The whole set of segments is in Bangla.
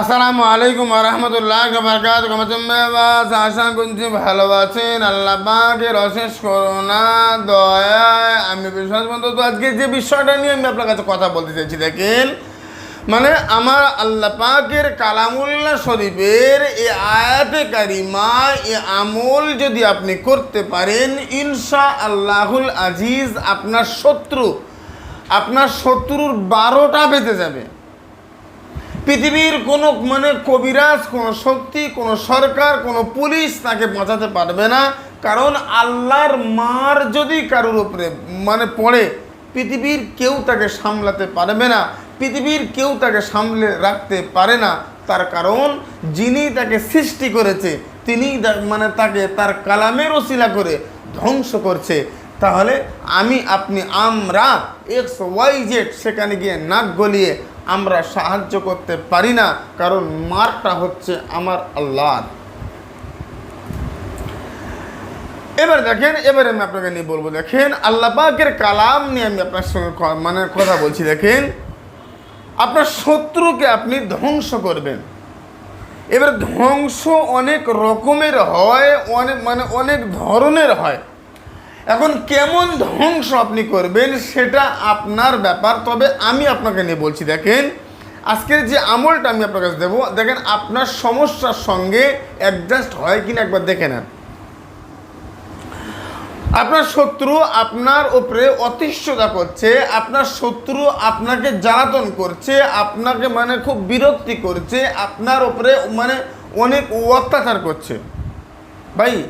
আসসালামু আলাইকুম রহমতুল্লাহ বরকাত কমচম্বাস আশা করছি ভালো আছেন। আল্লাহ পাকের অশেষ করোনা দয়ায় আমি বিশ্বাস তো আজকে যে বিষয়টা নিয়ে আমি আপনার কাছে কথা বলতে চাইছি, দেখেন মানে আমার আল্লাহ পাকের কালামুল্লাহ শরীফের এই আয়াতে কারিমা এ আমল যদি আপনি করতে পারেন ইনশা আল্লাহুল আজিজ আপনার শত্রু, আপনার শত্রুর বারোটা বেঁচে যাবে। পৃথিবীর কোনো মানে কবিরাজ, কোনো শক্তি, কোনো সরকার, কোনো পুলিশ তাকে বাঁচাতে পারবে না। কারণ আল্লাহর মার যদি কারোর উপরে মানে পড়ে, পৃথিবীর কেউ তাকে সামলাতে পারবে না, পৃথিবীর কেউ তাকে সামলে রাখতে পারে না। তার কারণ, যিনি তাকে সৃষ্টি করেছে, তিনি মানে তাকে তার কালামের ওসিলা করে ধ্বংস করছে। তাহলে আমি, আপনি, আমরা, এক্স, ওয়াই, জেড, সেখানে গিয়ে নাক গলিয়ে আমরা সাহায্য করতে পারি না, কারণ মারটা হচ্ছে আমার আল্লাহর এবার দেখেন, এবার আমি আপনাকে নিয়ে বলব, দেখেন, আল্লাহ পাকের কালাম নিয়ে আমি আপনার সঙ্গে মানে কথা বলছি, দেখেন। আপনার শত্রুকে আপনি ধ্বংস করবেন। এবার ধ্বংস অনেক রকমের হয়, অনেক মানে অনেক ধরনের হয়। এখন কেমন ধ্বংস আপনি করবেন সেটা আপনার ব্যাপার। তবে আমি আপনাকে নিয়ে বলছি, দেখেন, আজকের যে আমলটা আমি আপনার কাছে দেবো, দেখেন, আপনার সমস্যার সঙ্গে অ্যাডজাস্ট হয় কিনা একবার দেখে নেন। আপনার শত্রু আপনার ওপরে অতিষ্ঠতা করছে, আপনার শত্রু আপনাকে জ্বালাতন করছে, আপনাকে মানে খুব বিরক্তি করছে, আপনার ওপরে মানে অনেক অত্যাচার করছে। ভাই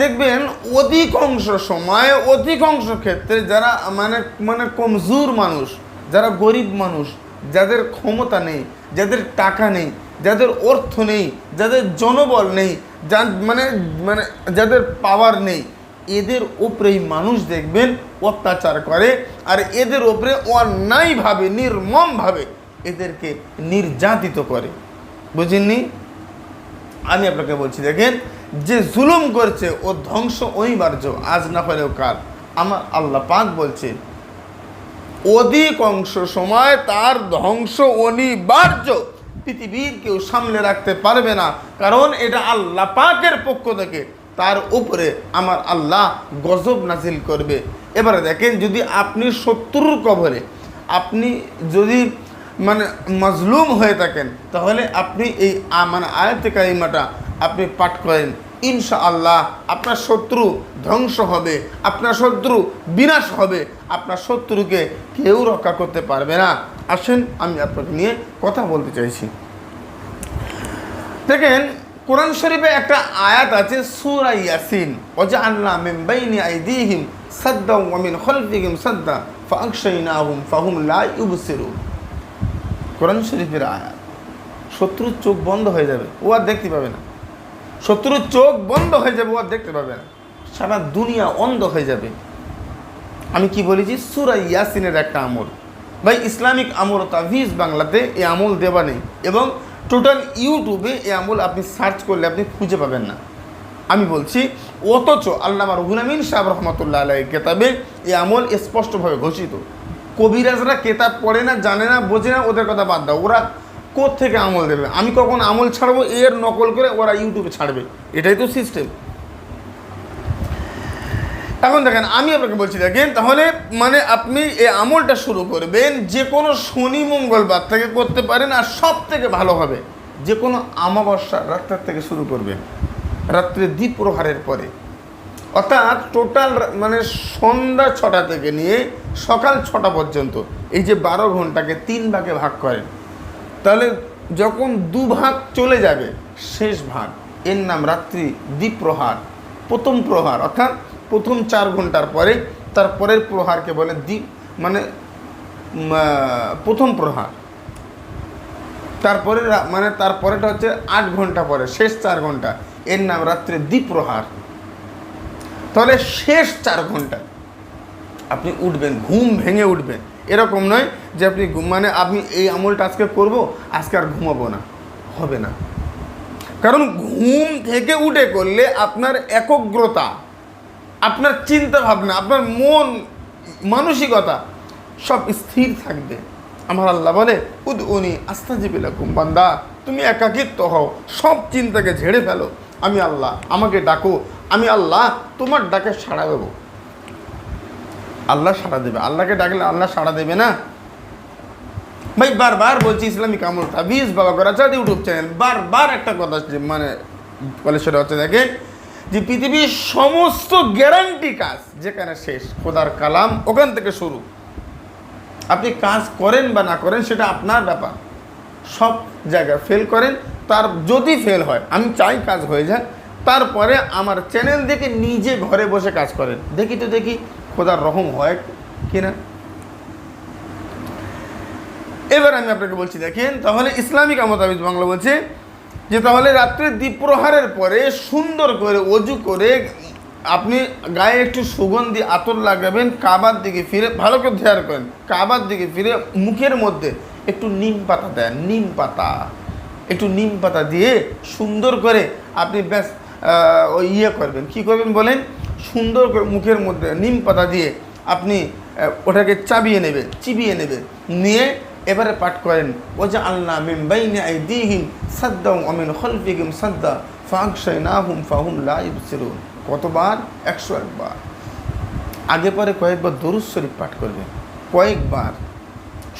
দেখবেন অধিকাংশ সময়, অধিকাংশ ক্ষেত্রে যারা মানে মানে কমজোর মানুষ, যারা গরিব মানুষ, যাদের ক্ষমতা নেই, যাদের টাকা নেই, যাদের অর্থ নেই, যাদের জনবল নেই যা মানে মানে যাদের পাওয়ার নেই, এদের উপরেই মানুষ দেখবেন অত্যাচার করে আর এদের ওপরে অন্যায়ভাবে, নির্মমভাবে এদেরকে নির্যাতিত করে। বুঝেননি? আমি আপনাকে বলছি, দেখেন যে জুলুম করছে, ও ধ্বংস অনিবার্য আজ না হলেও কাল আমার আল্লাহ পাক বলছে অধিকাংশ সময় তার ধ্বংস অনিবার্য। পৃথিবীর কেউ সামলে রাখতে পারবে না, কারণ এটা আল্লাহ পাকের পক্ষ থেকে। তার উপরে আমার আল্লাহ গজব নাজিল করবে। এবারে দেখেন, যদি আপনি শত্রুর কবরে, আপনি যদি মানে মজলুম হয়ে থাকেন, তাহলে আপনি এই মানে আয়তে আপনি পাঠ করেন। ইনশা আল্লাহ আপনার শত্রু ধ্বংস হবে, আপনার শত্রু বিনাশ হবে, আপনার শত্রুকে কেউ রক্ষা করতে পারবে না। আসেন, আমি আপনাকে নিয়ে কথা বলতে চাইছি। দেখেন, কোরআন শরীফে একটা আয়াত আছে, সূরা ইয়াসিন ওজা আল্লাহ মিন বাইনি আইদিহিম সাদ্দা ওয়া মিন খলফিহিম সাদ্দা ফাআকশাইনাহুম ফাহুম লা ইউবসিরুন। কোরআন শরীফের আয়াত, শত্রুর চোখ বন্ধ হয়ে যাবে, ও আর দেখতে পাবে না। শত্রুর চোখ বন্ধ হয়ে যাবে, ও দেখতে পাবে না। সারা দুনিয়া অন্ধ হয়ে যাবে। আমি কি বলেছি? সুরা ইয়াসিনের একটা আমল। ভাই, ইসলামিক আমল তাভিজ বাংলাতে এই আমল দেওয়া নেই এবং টোটাল ইউটিউবে এই আমল আপনি সার্চ করলে আপনি খুঁজে পাবেন না। আমি বলছি, অথচ আল্লাহ রহুল আমিন সাহেব রহমতুল্লাহ আলাই কেতাবে এই আমল স্পষ্টভাবে ঘোষিত। কবিরাজরা কেতাব পড়ে না, জানে না, বোঝে না, ওদের কথা বাদ দাও। ওরা থেকে আমল দেবে? আমি কখন আমল ছাড়বো? এর নকল করে ওরা ইউটিউবে ছাড়বে। এটাই তো সিস্টেম এখন দেখেন, আমি আপনাকে বলছি, দেখেন, তাহলে মানে আপনি এই আমলটা শুরু করবেন যে কোনো শনি, মঙ্গলবার থেকে করতে পারেন আর সব থেকে ভালো হবে যে কোনো আমাবস্যা রাত্রের থেকে শুরু করবেন, রাত্রে দ্বীপ প্রহারের পরে। অর্থাৎ টোটাল মানে সন্ধ্যা ছটা থেকে নিয়ে সকাল ছটা পর্যন্ত, এই যে বারো ঘন্টাকে তিন ভাগে ভাগ করেন তাহলে যখন দুভাগ চলে যাবে, শেষ ভাগ। এর নাম রাত্রি, দ্বীপ প্রহার, প্রথম প্রহার। অর্থাৎ প্রথম চার ঘণ্টার পরে, তার পরের প্রহারকে বলে দ্বীপ মানে প্রথম প্রহার। তারপরে মানে তারপরেটা হচ্ছে আট ঘণ্টা পরে, শেষ চার ঘণ্টা। এর নাম রাত্রে দ্বীপ প্রহার। তাহলে শেষ চার ঘণ্টা। আপনি উঠবেন, ঘুম ভেঙে উঠবেন। এরকম নয় যে আপনি মানে আপনি এই আমলটা আজকে করব, আজকে আর ঘুমাবো না, হবে না। কারণ ঘুম থেকে উঠে করলে আপনার একগ্রতা, আপনার চিন্তা ভাবনা আপনার মন, মানসিকতা সব স্থির থাকবে। আমার আল্লাহ বলে উদ উনি আস্তাজিবিলাকুম বান্দা, তুমি একাকিত্ব হও, সব চিন্তাকে ঝেড়ে ফেলো। আমি আল্লাহ, আমাকে ডাকো, আমি আল্লাহ তোমার ডাকে সাড়া দেবো। আল্লাহ সাড়া দেবে। আল্লাহকে ডাকলে আল্লাহ সাড়া দেবে না? ভাই, বারবার বলছি, ইসলামিক আমল তাবিজ, বাবা করাচাঁদ ইউটিউব চ্যানেল। বারবার একটা কথা মানে বলে সেটা হচ্ছে, দেখে, যে পৃথিবীর সমস্ত গ্যারান্টি কাজ যেখানে শেষ, খোদার কালাম, ওখান থেকে শুরু। আপনি কাজ করেন বা না করেন, সেটা আপনার ব্যাপার। সব জায়গায় ফেল করেন, তার যদি ফেল হয়, আমি চাই কাজ হয়ে যায় তারপরে আমার চ্যানেল দেখে নিজে ঘরে বসে কাজ করেন। দেখি তো দেখি খোদার রহম হয় কিনা? এবার আমি আপনাকে বলছি, দেখেন, তাহলে ইসলামিক আমতাবিজ বাংলা বলছে যে, তাহলে রাত্রে দ্বীপ্রহারের পরে সুন্দর করে অজু করে আপনি গায়ে একটু সুগন্ধি, আতর লাগাবেন, কাবার দিকে ফিরে, ভালো করে ধ্যান করেন, কাবার দিকে ফিরে মুখের মধ্যে একটু নিম পাতা দেন, নিম পাতা, একটু নিম পাতা দিয়ে সুন্দর করে আপনি ব্যাস ওই ইয়ে করবেন, কি করবেন বলেন? সুন্দর করে মুখের মধ্যে নিম পাতা দিয়ে আপনি ওটাকে চাবিয়ে নেবেন চিবিয়ে নেবেন নিয়ে এবারে পাঠ করেন ও যে আল্লাহ মিম বাইনে আই দিহিম সাদ্দাম অমিন খলফিহিম সাদ্দা ফাঁকশাই না হুম ফাহুম লা ইবসিরুন। কতবার? একশো একবার। আগে পরে কয়েকবার দরুদ শরীফ পাঠ করবেন। কয়েকবার।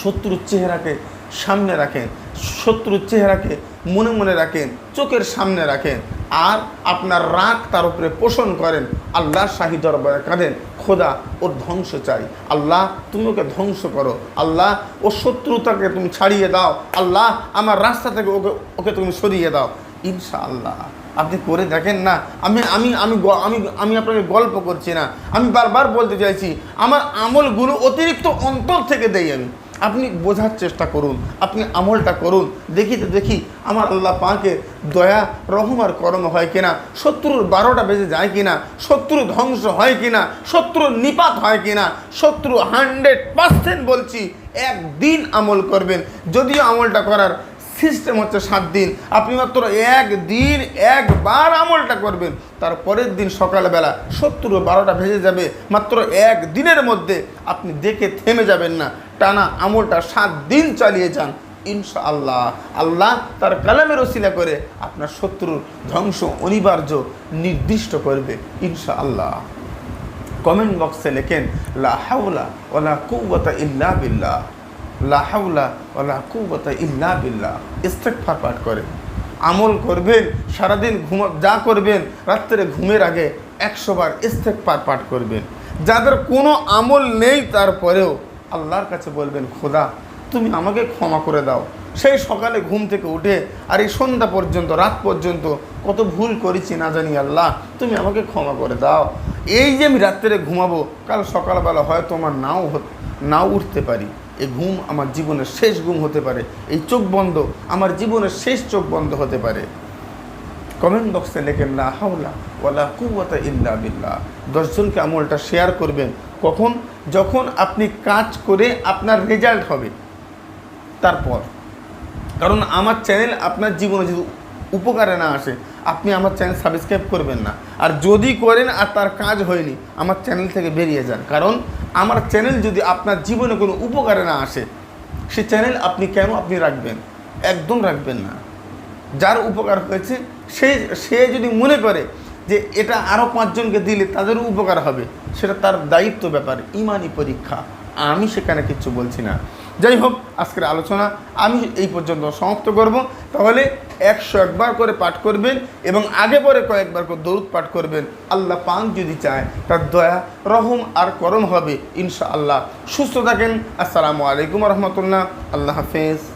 শত্রুর চেহারাকে সামনে রাখেন শত্রুর চেহারাকে মনে মনে রাখেন চোখের সামনে রাখেন আর আপনার রাগ তার উপরে পোষণ করেন আল্লাহ শাহী দরবারে কাঁদেন, খোদা ওর ধ্বংস চাই। আল্লাহ, তুমি ওকে ধ্বংস করো। আল্লাহ, ও শত্রুতাকে তুমি ছাড়িয়ে দাও। আল্লাহ, আমার রাস্তা থেকে ওকে ওকে তুমি সরিয়ে দাও। ইনশাআল্লাহ। আপনি করে দেখেন না, আমি আমি আমি আমি আমি আপনাকে গল্প করছি না। আমি বারবার বলতে চাইছি, আমার আমলগুলো অতিরিক্ত অন্তর থেকে দেই আমি আপনি বোঝার চেষ্টা করুন, আপনি আমলটা করুন, দেখি তো দেখি আমার আল্লাহ পাকে দয়া, রহম আর করম হয় কিনা, শত্রুর বারোটা বেজে যায় কিনা, শত্রু ধ্বংস হয় কিনা, শত্রু নিপাত হয় কিনা, শত্রু হান্ড্রেড পার্সেন্ট বলছি, একদিন আমল করবেন। যদিও আমলটা করার সিস্টেম হচ্ছে সাত দিন, আপনি মাত্র একদিন একবার আমলটা করবেন, তার পরের দিন সকালবেলা সত্তর বারোটা ভেজে যাবে, মাত্র এক দিনের মধ্যে আপনি দেখে থেমে যাবেন না। টানা আমলটা সাত দিন চালিয়ে যান ইনশা আল্লাহ আল্লাহ তার কালামের ওসিলা করে আপনার শত্রুর ধ্বংস অনিবার্য নির্দিষ্ট করবে ইনশা আল্লাহ কমেন্ট বক্সে লেখেন, লা হাওলা ওলা কুওয়াতা ইল্লা বিল্লাহ। লা ওলা কুওয়াতা ইল্লা বিল্লাহ। ইস্তেগফার পাঠ করেন। আমল করবেন, সারাদিন ঘুম, যা করবেন, রাত্রে ঘুমের আগে একশোবার বার ইস্তেগফার পাঠ করবেন। যাদের কোনো আমল নেই তারপরেও আল্লাহর কাছে বলবেন, খোদা, তুমি আমাকে ক্ষমা করে দাও। সেই সকালে ঘুম থেকে উঠে, আর এই সন্ধ্যা পর্যন্ত, রাত পর্যন্ত কত ভুল করেছি না জানি আল্লাহ, তুমি আমাকে ক্ষমা করে দাও। এই যে আমি রাত্রে ঘুমাবো, কাল সকালবেলা হয়তো আমার নাও নাও উঠতে পারি। এই ঘুম আমার জীবনের শেষ ঘুম হতে পারে। এই চোখ বন্ধ, আমার জীবনের শেষ চোখ বন্ধ হতে পারে। কমেন্ট বক্সে লেখেন, লা হাওলা ওয়ালা কুওয়াতা ইল্লা বিল্লাহ। দশজনকে আমলটা শেয়ার করবেন। কখন? যখন আপনি কাজ করে আপনার রেজাল্ট হবে। তারপর। কারণ আমার চ্যানেল আপনার জীবনে যদি উপকারে না আসে, আপনি আমার চ্যানেল সাবস্ক্রাইব করবেন না। আর যদি করেন আর তার কাজ হয়নি, আমার চ্যানেল থেকে বেরিয়ে যান। কারণ আমার চ্যানেল যদি আপনার জীবনে কোনো উপকারে না আসে, সে চ্যানেল আপনি কেন আপনি রাখবেন? একদম রাখবেন না। যার উপকার হয়েছে, সে সে যদি মনে করে যে এটা আরও পাঁচজনকে দিলে তাদেরও উপকার হবে, সেটা তার দায়িত্ব ব্যাপার, ইমানি পরীক্ষা। আমি সেখানে কিচ্ছু বলছি না। যাই হোক, আজকের আলোচনা আমি এই পর্যন্ত সমাপ্ত করব। তাহলে একশো একবার করে পাঠ করবেন এবং আগে পরে কয়েকবার করে দরুদ পাঠ করবেন। আল্লাহ পাক যদি চায়, তার দয়া, রহম আর করম হবে ইনশা আল্লাহ সুস্থ থাকেন। আসসালামু আলাইকুম রহমতুল্লাহ। আল্লাহ হাফেজ।